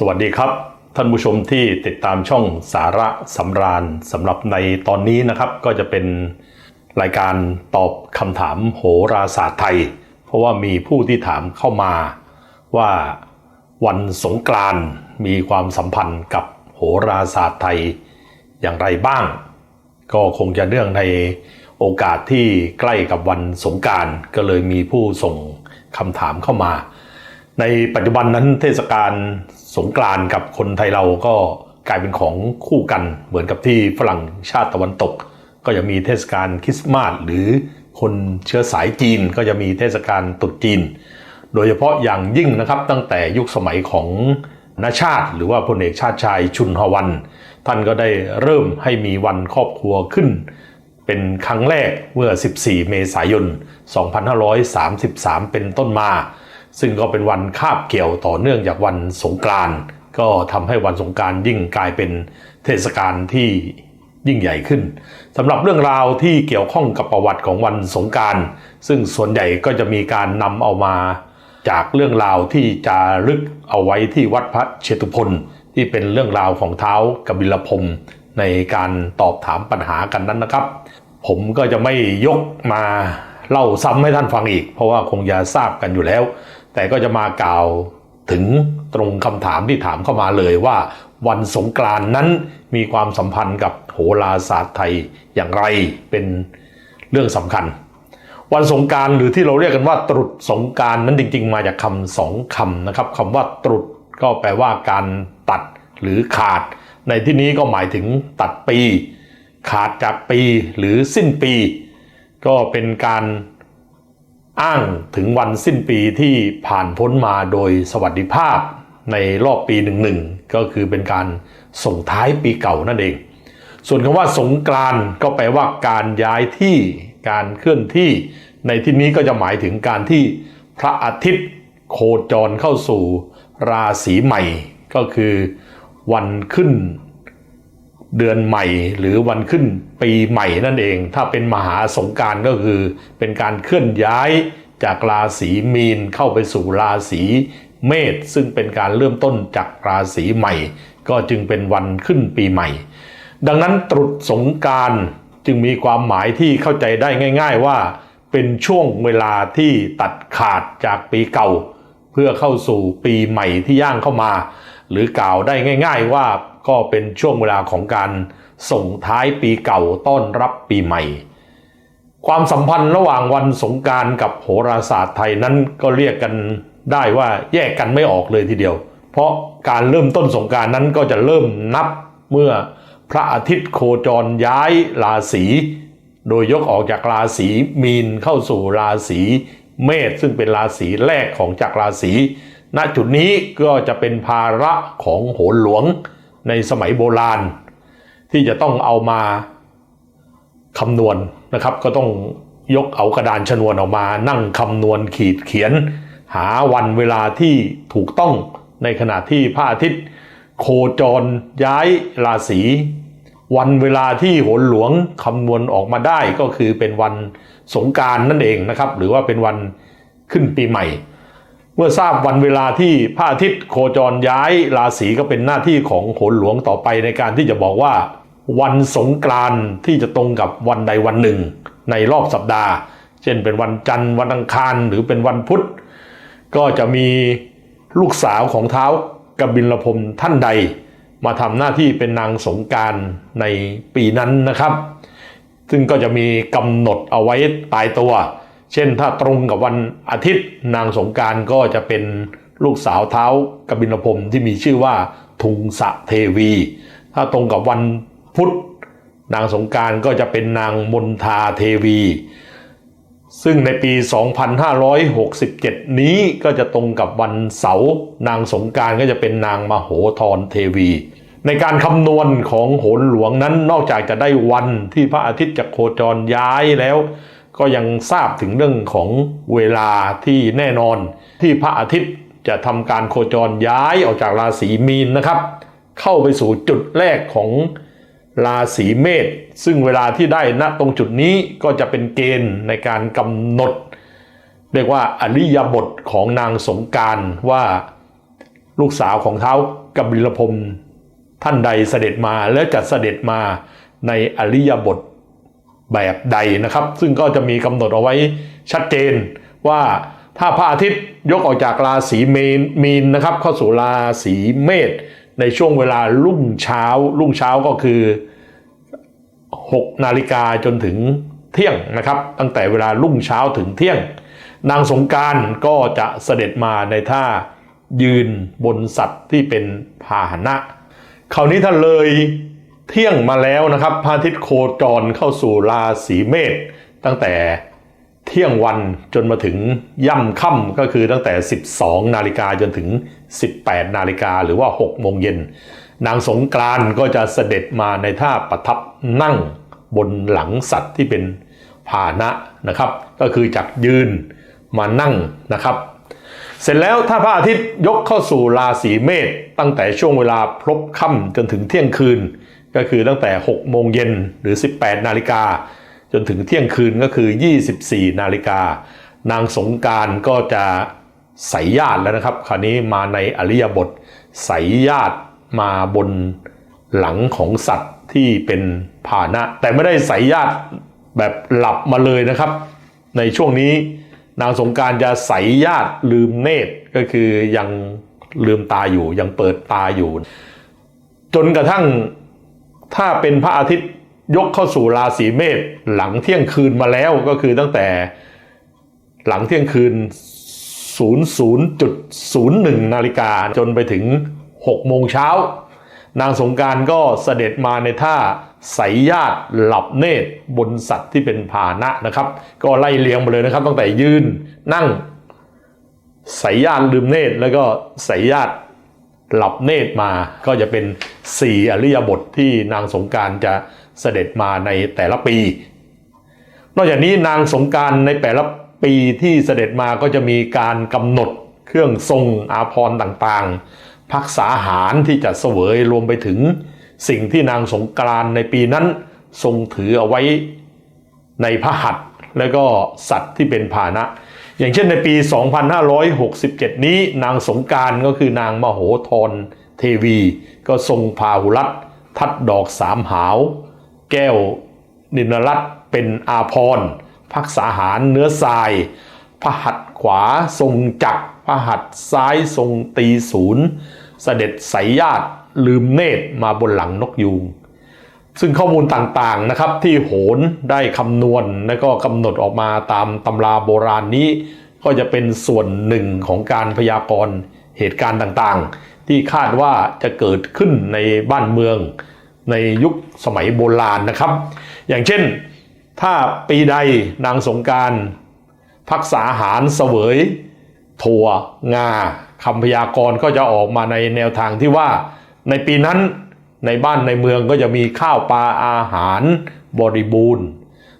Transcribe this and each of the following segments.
สวัสดีครับ ท่านผู้ชมที่ติดตามช่องสาระสำราญสำหรับในตอนนี้นะครับ ก็จะเป็นรายการตอบคำถามโหราศาสตร์ไทย เพราะว่ามีผู้ที่ถามเข้ามาว่าวันสงกรานมีความสัมพันธ์กับโหราศาสตร์ไทยอย่างไรบ้าง ก็คงจะเนื่องในโอกาสที่ใกล้กับวันสงกรารก็เลยมีผู้ส่งคำถามเข้ามา ในปัจจุบันนั้นเทศกาล สงกรานกับคนไทยเราก็กลายเป็นของคู่กัน เหมือนกับที่ฝรั่งชาติตะวันตก ก็จะมีเทศกาลคริสต์มาสหรือคนเชื้อสายจีนก็จะมีเทศกาลตรุษจีน โดยเฉพาะอย่างยิ่งนะครับตั้งแต่ยุคสมัยของนาชาติ หรือว่าพลเอกชาติชายชุนฮวัน ท่านก็ได้เริ่มให้มีวันครอบครัวขึ้น เป็นครั้งแรกเมื่อ 14 เมษายน 2533 เป็นต้นมา ซึ่งก็เป็นวันคาบเกี่ยวต่อเนื่องจากวันสงกรานต์ก็ทำให้วันสงกรานยิ่งกลายเป็นเทศกาลที่ยิ่งใหญ่ขึ้นสำหรับเรื่องราวที่เกี่ยวข้องกับประวัติของวันสงการซึ่งส่วนใหญ่ก็จะมีการนำเอามาจากเรื่องราวที่จะลึกเอาไว้ที่วัดพระเชตุพนที่เป็นเรื่องราวของเท้ากบิลพมในการตอบถามปัญหากันนั้นนะครับ ผมก็จะไม่ยกมาเล่าซ้ำให้ท่านฟังอีก เพราะว่าคงจะทราบกันอยู่แล้ว แต่ก็จะมากล่าวถึงตรงคำถามที่ถามเข้ามาเลยว่า วันสงกรานนั้นมีความสัมพันธ์กับโหราศาสตร์ไทยอย่างไรเป็นเรื่องสำคัญ วันสงการหรือที่เราเรียกกันว่าตรุษสงการนั้นจริง ๆ มาจากคำสองคำนะครับคำว่าตรุษก็แปลว่าการตัดหรือขาด ในที่นี้ก็หมายถึงตัดปี ขาดจากปีหรือสิ้นปี ก็เป็นการ อ้างถึงวันสิ้นปีที่ผ่านพ้นมาโดยสวัสดิภาพในรอบปีหนึ่งหนึ่งก็คือเป็นการส่งท้ายปีเก่านั่นเอง ส่วนคำว่าสงกรานก็แปลว่าการย้ายที่การเคลื่อนที่ ในที่นี้ก็จะหมายถึงการที่พระอาทิตย์โคจรเข้าสู่ราศีใหม่ ก็คือวันขึ้น เดือนใหม่หรือวันขึ้นปีใหม่นั่นเอง ถ้าเป็นมหาสงการก็คือ เป็นการเคลื่อนย้ายจากราศีมีนเข้าไปสู่ราศีเมษซึ่งเป็นการเริ่มต้นจากราศีใหม่ ก็จึงเป็นวันขึ้นปีใหม่ ดังนั้นตรุษสงการจึงมีความหมายที่เข้าใจได้ง่าย ๆ ว่า เป็นช่วงเวลาที่ตัดขาดจากปีเก่า เพื่อเข้าสู่ปีใหม่ที่ย่างเข้ามา หรือกล่าวได้ง่าย ๆ ว่า ก็เป็นช่วงเวลาของการส่งท้ายปีเก่าต้อนรับปีใหม่ ความสัมพันธ์ระหว่างวันสงการกับโหราศาสตร์ไทยนั้นก็เรียกกันได้ว่าแยกกันไม่ออกเลยทีเดียว เพราะการเริ่มต้นสงการนั้นก็จะเริ่มนับเมื่อพระอาทิตย์โคจรย้ายราศีโดยยกออกจากราศีมีนเข้าสู่ราศีเมษซึ่งเป็นราศีแรกของจากราศีณจุดนี้ก็จะเป็นภาระของโหรหลวง ในสมัยโบราณ ที่จะต้องเอามาคำนวณนะครับ ก็ต้องยกเอากระดานชนวนออกมา นั่งคำนวณขีดเขียน หาวันเวลาที่ถูกต้องในขณะที่พระอาทิตย์ โคจรย้ายราศีวันเวลาที่โหนหลวงคำนวณออกมาได้ก็คือเป็นวันสงการนั่นเองนะครับ หรือว่าเป็นวันขึ้นปีใหม่ เมื่อทราบวันเวลาที่พระอาทิตย์โคจรย้ายราศีก็เป็นหน้าที่ของโหนหลวงต่อไปในการที่จะบอกว่า วันสงกรานต์ที่จะตรงกับวันใดวันหนึ่ง ในรอบสัปดาห์ เช่นเป็นวันจันทร์วันอังคารหรือเป็นวันพุธ ก็จะมีลูกสาวของเท้ากบิลพรมท่านใด มาทำหน้าที่เป็นนางสงการในปีนั้นนะครับ ซึ่งก็จะมีกำหนดเอาไว้ตายตัว เช่นถ้าตรงกับวันอาทิตย์ นางสงการก็จะเป็นลูกสาวเท้ากบิลพรมที่มีชื่อว่าทุงสะเทวี ถ้าตรงกับวันพุธ นางสงการก็จะเป็นนางมนทาเทวี ซึ่งในปี 2567 นี้ก็จะตรงกับวันเสาร์นางสงการก็จะเป็นนางมโหธรเทวี ในการคำนวณของโหนหลวงนั้นนอกจากจะได้วันที่พระอาทิตย์จะโคจรย้ายแล้ว ก็ยังทราบถึงเรื่องของเวลาที่แน่นอนที่พระอาทิตย์จะทำการโคจรย้ายออกจากราศีมีนนะครับ เข้าไปสู่จุดแรกของราศีเมษซึ่งเวลาที่ได้ณตรงจุดนี้ก็จะเป็นเกณฑ์ในการกำหนด เรียกว่าอริยบทของนางสงการว่าลูกสาวของเท้ากบิลพรมท่านใดเสด็จมาและจะเสด็จมาในอริยบท แบบใดนะครับ ซึ่งก็จะมีกำหนดเอาไว้ชัดเจนว่าถ้าพระอาทิตย์ยกออกจากราศีเมีนนะครับ เข้าสู่ราศีเมษในช่วงเวลารุ่งเช้า รุ่งเช้าก็คือ 6 นาฬิกาจนถึงเที่ยงนะครับ ตั้งแต่เวลารุ่งเช้าถึงเที่ยง นางสงการก็จะเสด็จมาในท่ายืนบนสัตว์ที่เป็นพาหนะ คราวนี้ถ้าเลย เที่ยงมาแล้วนะครับพระอาทิตย์โคจรเข้าสู่ราศีเมษตั้งแต่เที่ยงวันจนมาถึงย่ำค่ำก็คือตั้งแต่ 12 นาฬิกาจนถึง 18 นาฬิกาหรือว่า 6 โมงเย็น นางสงกรานก็จะเสด็จมาในท่าประทับนั่งบนหลังสัตว์ที่เป็นพาหนะนะครับ ก็คือจากยืนมานั่งนะครับ เสร็จแล้วถ้าพระอาทิตย์ยกเข้าสู่ราศีเมษตั้งแต่ช่วงเวลาพลบค่ำจนถึงเที่ยงคืน ก็คือตั้งแต่ 6 โมงเย็นหรือ 18 นาฬิกา จนถึงเที่ยงคืนก็คือ 24 นาฬิกา นางสงการก็จะใสยญาติแล้วนะครับ คราวนี้มาในอริยบทใสยญาติมาบนหลังของสัตว์ที่เป็นภานะ แต่ไม่ได้ใสยญาติแบบหลับมาเลยนะครับ ในช่วงนี้นางสงการจะใสญาติลืมเนตรก็คือยังลืมตาอยู่ยังเปิดตาอยู่ จนกระทั่ง ถ้าเป็นพระอาทิตย์ยกเข้าสู่ราศีเมษหลังเที่ยงคืนมาแล้วก็คือตั้งแต่หลังเที่ยงคืน 00.01 นาฬิกาจนไปถึง 6 โมงเช้า นางสงการก็เสด็จมาในท่าใสยญาติหลับเนตรบนสัตว์ที่เป็นพาหนะนะครับ ก็ไล่เลียงมาเลยนะครับ ตั้งแต่ยืนนั่งใสยญาติลืมเนตรแล้วก็ใสยญาติ หลับเนตรมาก็จะเป็นสี่อริยบทที่นางสงการจะเสด็จมาในแต่ละปี นอกจากนี้นางสงการในแต่ละปีที่เสด็จมาก็จะมีการกำหนดเครื่องทรงอาภรณ์ต่างๆ พักษาหารที่จะเสวยรวมไปถึงสิ่งที่นางสงกรานในปีนั้นทรงถือเอาไว้ในพระหัตถ์และก็สัตว์ที่เป็นพาหนะ อย่างเช่นในปี 2567 นี้นางสงการก็คือนางมโหธรเทวี ก็ทรงพาหุรัตทัดดอกสามหาว แก้วนินรัตเป็นอาพรพักษาหารเนื้อทรายพระหัตถ์ขวาทรงจักพระหัตถ์ซ้ายทรงตีศูนย์ เสด็จไสยญาติลืมเนตรมาบนหลังนกยูง ซึ่งข้อมูลต่างๆนะครับที่โหนได้คำนวณและก็กำหนดออกมาตามตำราโบราณนี้ ก็จะเป็นส่วนหนึ่งของการพยากรณ์เหตุการณ์ต่างๆ ที่คาดว่าจะเกิดขึ้นในบ้านเมือง ในยุคสมัยโบราณนะครับ อย่างเช่น ถ้าปีใดนางสงการพักษาหารเสวยถั่วงาคำพยากรณ์ก็จะออกมาในแนวทางที่ว่าในปีนั้น ในบ้านในเมืองก็จะมีข้าวปลาอาหารบริบูรณ์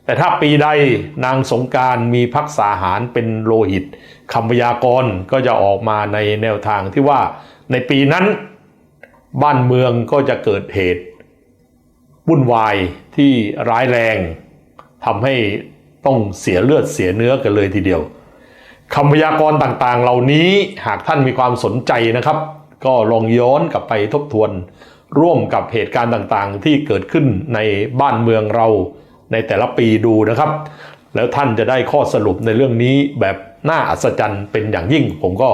แต่ถ้าปีใดนางสงการมีพักษาหารเป็นโลหิตคำพยากรณ์ก็จะออกมาในแนวทางที่ว่าในปีนั้นบ้านเมืองก็จะเกิดเหตุวุ่นวายที่ร้ายแรงทำให้ต้องเสียเลือดเสียเนื้อกันเลยทีเดียวคำพยากรณ์ต่างๆ เหล่านี้หากท่านมีความสนใจนะครับ ก็ลองย้อนกลับไปทบทวน ร่วมกับเหตุการณ์ต่างๆ ที่เกิดขึ้นในบ้านเมืองเราในแต่ละปีดูนะครับ แล้วท่านจะได้ข้อสรุปในเรื่องนี้แบบน่าอัศจรรย์เป็นอย่างยิ่ง ผมก็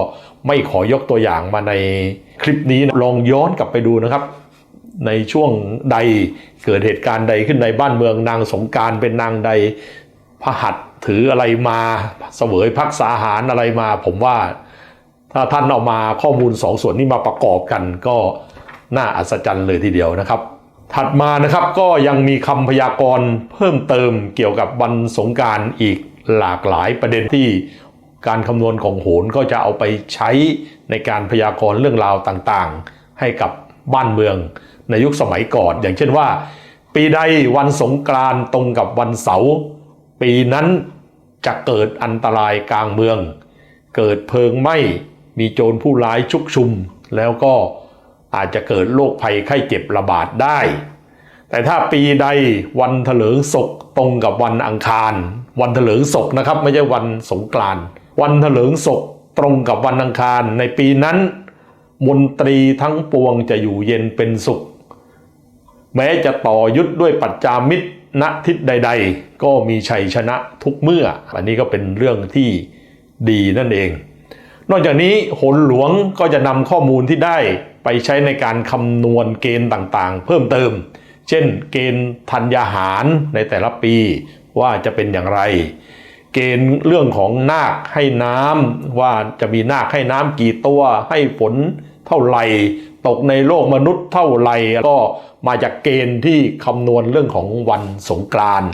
ไม่ขอยกตัวอย่างมาในคลิปนี้นะลองย้อนกลับไปดูนะครับ ในช่วงใดเกิดเหตุการณ์ใดขึ้นในบ้านเมืองนางสงการเป็นนางใดพระหัตถ์ถืออะไรมาเสวยพักษาหารอะไรมา ผมว่าถ้าท่านเอามาข้อมูลสองส่วนนี้มาประกอบกันก็ น่าอัศจรรย์เลยทีเดียวนะครับ ถัดมานะครับก็ยังมีคำพยากรณ์เพิ่มเติมเกี่ยวกับวันสงการอีกหลากหลายประเด็นที่การคำนวณของโหนก็จะเอาไปใช้ในการพยากรณ์เรื่องราวต่างๆ ให้กับบ้านเมืองในยุคสมัยก่อน อย่างเช่นว่า ปีใดวันสงกรานตรงกับวันเสาร์ปีนั้นจะเกิดอันตรายกลางเมือง เกิดเพลิงไหม้มีโจรผู้ร้ายชุกชุม แล้วก็ อาจจะเกิดโรคภัยไข้เจ็บระบาดได้ แต่ถ้าปีใดวันเถลิงศกตรงกับวันอังคาร วันเถลิงศกนะครับ ไม่ใช่วันสงกรานต์วันเถลิงศกตรงกับวันอังคาร ในปีนั้น มนตรีทั้งปวงจะอยู่เย็นเป็นสุข แม้จะต่อยุทธด้วยปัจจามิตรณทิศใด ๆ ก็มีชัยชนะทุกเมื่อ อันนี้ก็เป็นเรื่องที่ดีนั่นเอง นอกจากนี้หนหลวงก็จะนำข้อมูลที่ได้ไปใช้ในการคำนวณเกณฑ์ต่างๆ เพิ่มเติม เช่น เกณฑ์ธัญญาหารในแต่ละปีว่าจะเป็นอย่างไร เกณฑ์เรื่องของนาคให้น้ำว่าจะมีนาคให้น้ำกี่ตัวให้ฝนเท่าไหร่ตกในโลกมนุษย์เท่าไหร่ก็มาจากเกณฑ์ที่คำนวณเรื่องของวันสงกรานต์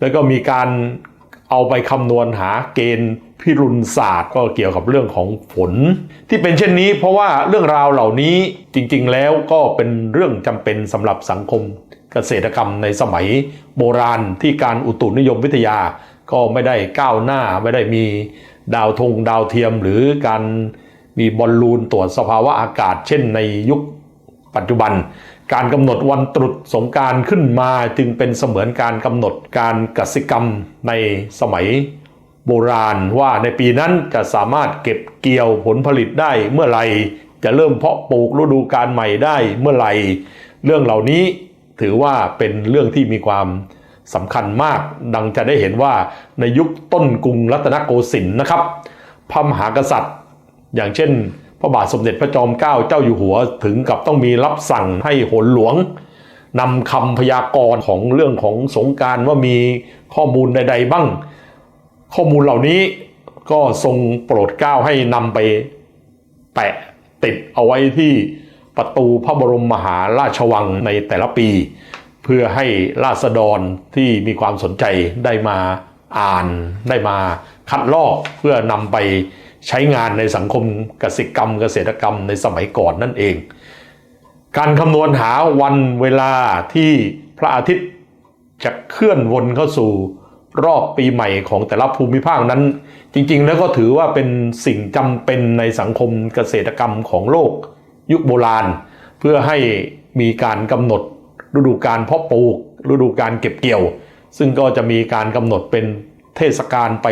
แล้วก็มีการ เอาไปคำนวณหาเกณฑ์พิรุณศาสตร์ก็เกี่ยวกับเรื่องของฝน ที่เป็นเช่นนี้เพราะว่าเรื่องราวเหล่านี้จริงๆแล้วก็เป็นเรื่องจำเป็นสำหรับสังคมเกษตรกรรมในสมัยโบราณที่การอุตุนิยมวิทยาก็ไม่ได้ก้าวหน้าไม่ได้มีดาวธงดาวเทียมหรือการมีบอลลูนตรวจสภาวะอากาศ เช่นในยุคปัจจุบัน การกำหนดวันตรุษสงการขึ้นมาจึงเป็นเสมือนการกำหนดการกสิกรรมในสมัยโบราณว่าในปีนั้นจะสามารถเก็บเกี่ยวผลผลิตได้เมื่อไหร่จะเริ่มเพาะปลูกฤดูการใหม่ได้เมื่อไหร่เรื่องเหล่านี้ถือว่าเป็นเรื่องที่มีความสำคัญมาก ดังจะได้เห็นว่าในยุคต้นกรุงรัตนโกสินทร์นะครับ พระมหากษัตริย์ อย่างเช่น พระบาทสมเด็จพระจอมเกล้าเจ้าอยู่หัว ถึงกับต้องมีรับสั่งให้หนหลวงนำคำพยากรณ์ของเรื่องของสงการว่ามีข้อมูลใด ๆ บ้าง ข้อมูลเหล่านี้ก็ทรงโปรดเกล้าให้นำไปแปะติดเอาไว้ที่ประตูพระบรมมหาราชวังในแต่ละปี เพื่อให้ราษฎรที่มีความสนใจได้มาอ่านได้มาคัดลอกเพื่อนำไป ใช้งานในสังคมกสิกรรม เกษตรกรรมในสมัยก่อนนั่นเอง การคำนวณหาวันเวลาที่พระอาทิตย์จะเคลื่อนวนเข้าสู่รอบปีใหม่ของแต่ละภูมิภาคนั้น จริงๆ แล้วก็ถือว่าเป็นสิ่งจำเป็นในสังคมเกษตรกรรมของโลก ยุคโบราณ เพื่อให้มีการกำหนดฤดูการเพาะปลูกฤดูการเก็บเกี่ยว ซึ่งก็จะมีการกำหนดเป็นเทศกาลไป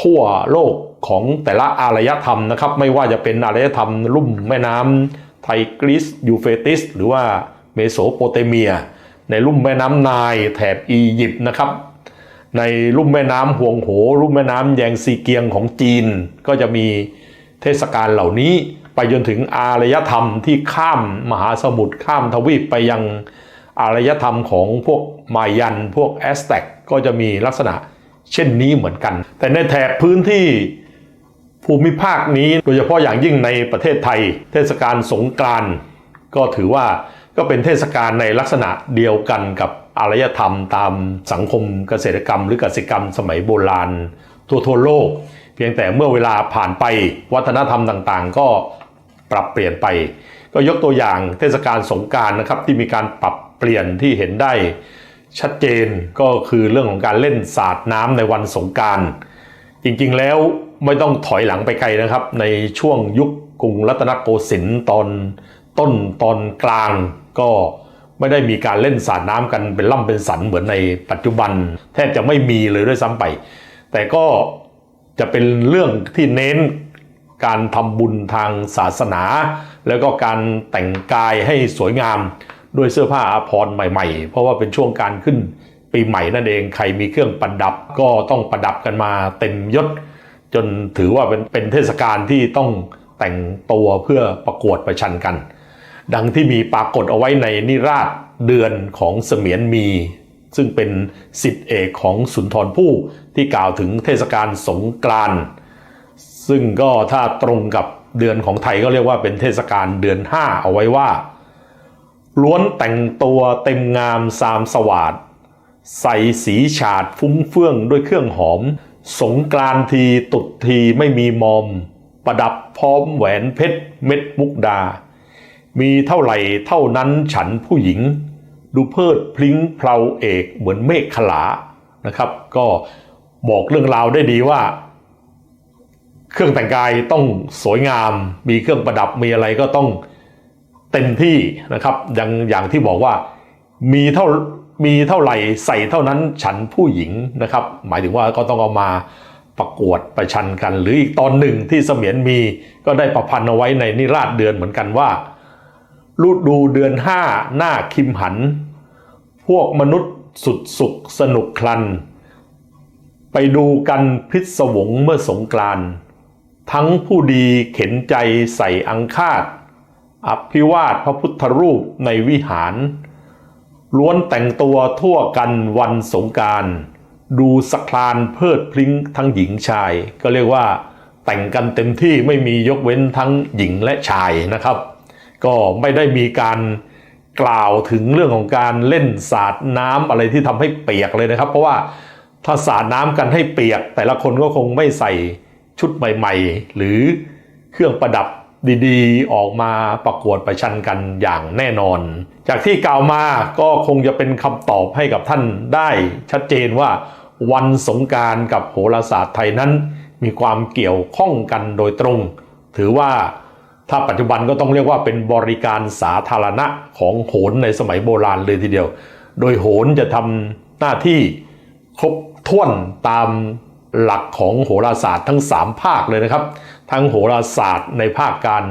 ทั่วโลกของแต่ละอารยธรรมนะครับ ไม่ว่าจะเป็นอารยธรรมลุ่มแม่น้ำไทกรีสยูเฟติส หรือว่าเมโสโปเตเมีย ในลุ่มแม่น้ำนายแถบอียิปต์นะครับ ในลุ่มแม่น้ำห่วงโห ลุ่มแม่น้ำแยงซีเกียงของจีน ก็จะมีเทศกาลเหล่านี้ไปจนถึงอารยธรรมที่ข้ามมหาสมุทรข้ามทวีปไปยังอารยธรรมของพวกมายันพวกแอสแต็กก็จะมีลักษณะ เช่นนี้เหมือนกัน แต่ในแถบพื้นที่ภูมิภาคนี้โดยเฉพาะอย่างยิ่งในประเทศไทย เทศกาลสงกรานต์ก็ถือว่าก็เป็นเทศกาลในลักษณะเดียวกันกับอารยธรรมตามสังคมเกษตรกรรม หรือกสิกรรมสมัยโบราณ ทั่วทั่วโลก เพียงแต่เมื่อเวลาผ่านไปวัฒนธรรมต่างๆ ก็ปรับเปลี่ยนไป ก็ยกตัวอย่างเทศกาลสงกรารนะครับที่มีการปรับเปลี่ยนที่เห็นได้ ชัดเจนก็คือเรื่องของการเล่นสาดน้ำในวันสงการจริงๆแล้วไม่ต้องถอยหลังไปไกลนะครับ ในช่วงยุคกรุงรัตนโกสินทร์ตอนต้นตอนกลางก็ไม่ได้มีการเล่นสาดน้ำกันเป็นล่ำเป็นสันเหมือนในปัจจุบัน แทบจะไม่มีเลยด้วยซ้ำไป แต่ก็จะเป็นเรื่องที่เน้นการทำบุญทางศาสนา แล้วก็การแต่งกายให้สวยงาม ด้วยเสื้อผ้าอาภรณ์ใหม่ๆ เพราะว่าเป็นช่วงการขึ้นปีใหม่นั่นเองใครมีเครื่องประดับก็ต้องประดับกันมาเต็มยศ จนถือว่าเป็นเป็นเทศกาลที่ต้องแต่งตัวเพื่อประกวดประชันกัน ดังที่มีปรากฏเอาไว้ในนิราชเดือนของเสมียนมี ซึ่งเป็นสิทธิเอกของสุนทรภู่ที่กล่าวถึงเทศกาลสงกรานต์ซึ่งก็ถ้าตรงกับเดือนของไทยก็เรียกว่าเป็นเทศกาลเดือน 5 เอาไว้ว่า ล้วนแต่งตัวเต็มงามสามสวาดใส่สีฉาดฟุ้งเฟื่องด้วยเครื่องหอม สงกรานทีตุดทีไม่มีมอม ประดับพร้อมแหวนเพชรเม็ดมุกดา มีเท่าไหร่เท่านั้นฉันผู้หญิง ดูเพิดพลิ้งเพลาเอกเหมือนเมฆขลานะครับ ก็บอกเรื่องราวได้ดีว่า เครื่องแต่งกายต้องสวยงาม มีเครื่องประดับมีอะไรก็ต้อง เต็มที่นะครับอย่างอย่างที่บอกว่ามีเท่ามีเท่าไหร่ใส่เท่านั้นฉันผู้หญิงนะครับ หมายถึงว่าก็ต้องเอามาประกวดประชันกัน หรืออีกตอนหนึ่งที่เสมียนมีก็ได้ประพันธ์เอาไว้ในนิราชเดือนเหมือนกันว่าฤดูเดือนห้าหน้าคิมหัน พวกมนุษย์สุดสุขสนุกคลัน ไปดูกันพิศวงเมื่อสงกรานทั้งผู้ดีเข็นใจใส่อังคาด อภิวาทพระพุทธรูปในวิหาร ล้วนแต่งตัวทั่วกันวันสงการ ดูสคลานเพิดพริ้งทั้งหญิงชาย ก็เรียกว่าแต่งกันเต็มที่ไม่มียกเว้นทั้งหญิงและชายนะครับ ก็ไม่ได้มีการกล่าวถึงเรื่องของการเล่นสาดน้ำอะไรที่ทำให้เปียกเลยนะครับ เพราะว่าถ้าสาดน้ำกันให้เปียก แต่ละคนก็คงไม่ใส่ชุดใหม่ ๆ หรือเครื่องประดับ ดีๆ ออกมาประกวดประชันกันอย่างแน่นอน จากที่กล่าวมาก็คงจะเป็นคำตอบให้กับท่านได้ชัดเจนว่าวันสงการกับโหราศาสตร์ไทยนั้น มีความเกี่ยวข้องกันโดยตรง ถือว่าถ้าปัจจุบันก็ต้องเรียกว่าเป็นบริการสาธารณะของโหนในสมัยโบราณเลยทีเดียว โดยโหนจะทำหน้าที่ครบถ้วนตามหลักของโหราศาสตร์ทั้ง 3 ภาคเลยนะครับ ทั้งโหราศาสตร์ในภาคการ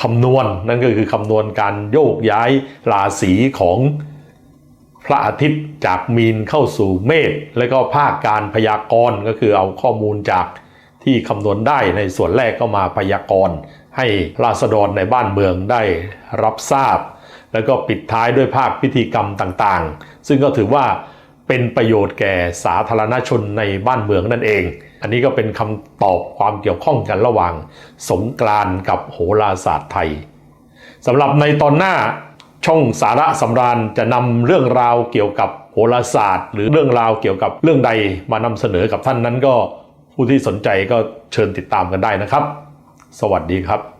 คำนวณนั่นก็คือคำนวณการโยกย้ายราศีของพระอาทิตย์จากมีนเข้าสู่เมษและก็ภาคการพยากรณ์ก็คือเอาข้อมูลจากที่คำนวณได้ในส่วนแรกก็มาพยากรณ์ให้ราษฎรในบ้านเมืองได้รับทราบ แล้วก็ปิดท้ายด้วยภาคพิธีกรรมต่างๆ ซึ่งก็ถือว่า เป็นประโยชน์แก่สาธารณชนในบ้านเมืองนั่นเอง อันนี้ก็เป็นคำตอบความเกี่ยวข้องกันระหว่างสงกรานกับโหราศาสตร์ไทยสำหรับในตอนหน้าช่องสาระสำราญจะนำเรื่องราวเกี่ยวกับโหราศาสตร์ หรือเรื่องราวเกี่ยวกับเรื่องใดมานำเสนอกับท่านนั้นก็ผู้ที่สนใจก็เชิญติดตามกันได้นะครับ สวัสดีครับ